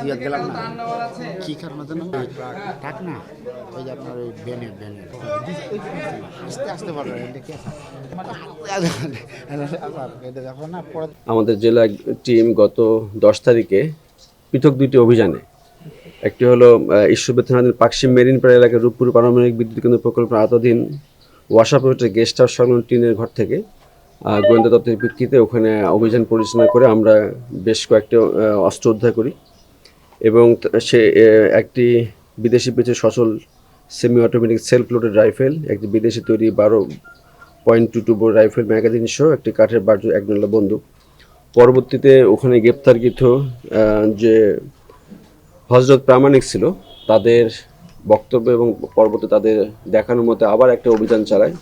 জিয়াদ গেলাম না। কি কারণে জানো? টাক না ওই যে আপনার ওই ব্যানের ব্যানের আস্তে আস্তে পারবেন এটা কি আছে? এটা যখন না পরে আমাদের জেলা টিম গত দশ তারিখে পৃথক দুইটি অভিযানে একটি হলো ঈশ্বরবেদ থানাধীন পাকশিম মেরিনপাড়া এলাকার রূপপুর পারমাণবিক বিদ্যুৎ কেন্দ্র প্রকল্পের আওতাধীন ওয়াসাপোর্টের গেস্ট হাউস সংলগ্ন টিনের ঘর থেকে গোয়েন্দা তত্ত্বের ভিত্তিতে ওখানে অভিযান পরিচালনা করে আমরা বেশ কয়েকটি অস্ত্র উদ্ধার করি। এবং সে একটি বিদেশি পিছিয়ে সচল semi automatic self loaded rifle একটি বিদেশি তৈরি বারো point two two rifle magazine সহ একটি কাঠের এক নলা বন্দুক। পরবর্তীতে ওখানে গ্রেপ্তারকৃত যে হজরত প্রামাণিক ছিল, তাদের বক্তব্য এবং পরবর্তী তাদের দেখানোর মতো আবার একটা অভিযান চালায়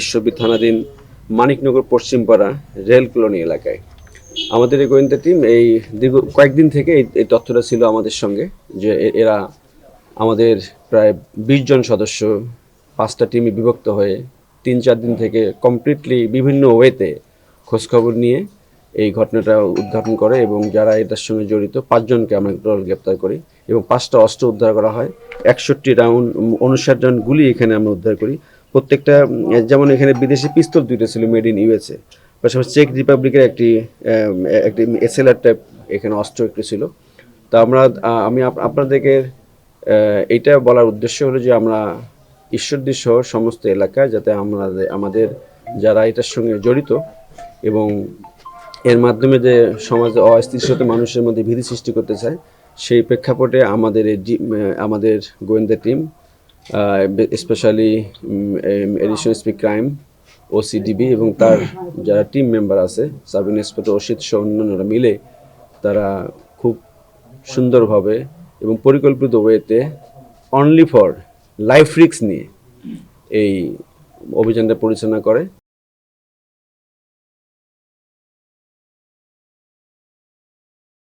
ঈশ্বরবী থানাধীন মানিকনগর পশ্চিমপাড়া রেল কলোনি এলাকায়। আমাদের এই গোয়েন্দা টিম এই দীর্ঘ কয়েকদিন থেকে এই তথ্যটা ছিল আমাদের সঙ্গে যে এরা আমাদের প্রায় বিশ জন সদস্য, পাঁচটা টিমে বিভক্ত হয়ে তিন চার দিন থেকে কমপ্লিটলি বিভিন্ন ওয়েতে খোঁজখবর নিয়ে এই ঘটনাটা উদ্ঘাটন করে এবং যারা এটার সঙ্গে জড়িত পাঁচজনকে আমরা গ্রেপ্তার করি এবং পাঁচটা অস্ত্র উদ্ধার করা হয়। একষট্টি রাউন্ড উনষাট জন গুলি এখানে আমরা উদ্ধার করি। প্রত্যেকটা যেমন এখানে বিদেশি পিস্তল দুইটা ছিল মেড ইন ইউএসএ পাশাপাশি চেক রিপাবলিকের একটি একটি এসএলআর টাইপ এখানে অস্ত্র একটি ছিল। তা আমরা আমি আপনাদেরকে এইটা বলার উদ্দেশ্য হলো যে আমরা ঈশ্বরদী সহ সমস্ত এলাকায় যাতে আমরা আমাদের যারা এটার সঙ্গে জড়িত এবং এর মাধ্যমে যে সমাজে অস্থিতিশীলতা মানুষের মধ্যে ভীতি সৃষ্টি করতে চায়, সেই প্রেক্ষাপটে আমাদের আমাদের গোয়েন্দা team specially edition speak crime OCDB এবং তার যারা টিম মেম্বার আছে সাব ইন্সপেক্টর অসিত সহ অন্যান্যরা মিলে তারা খুব সুন্দরভাবে এবং পরিকল্পিত ওয়েতে অনলি ফর লাইফ রিক্স নিয়ে এই অভিযানটা পরিচালনা করে।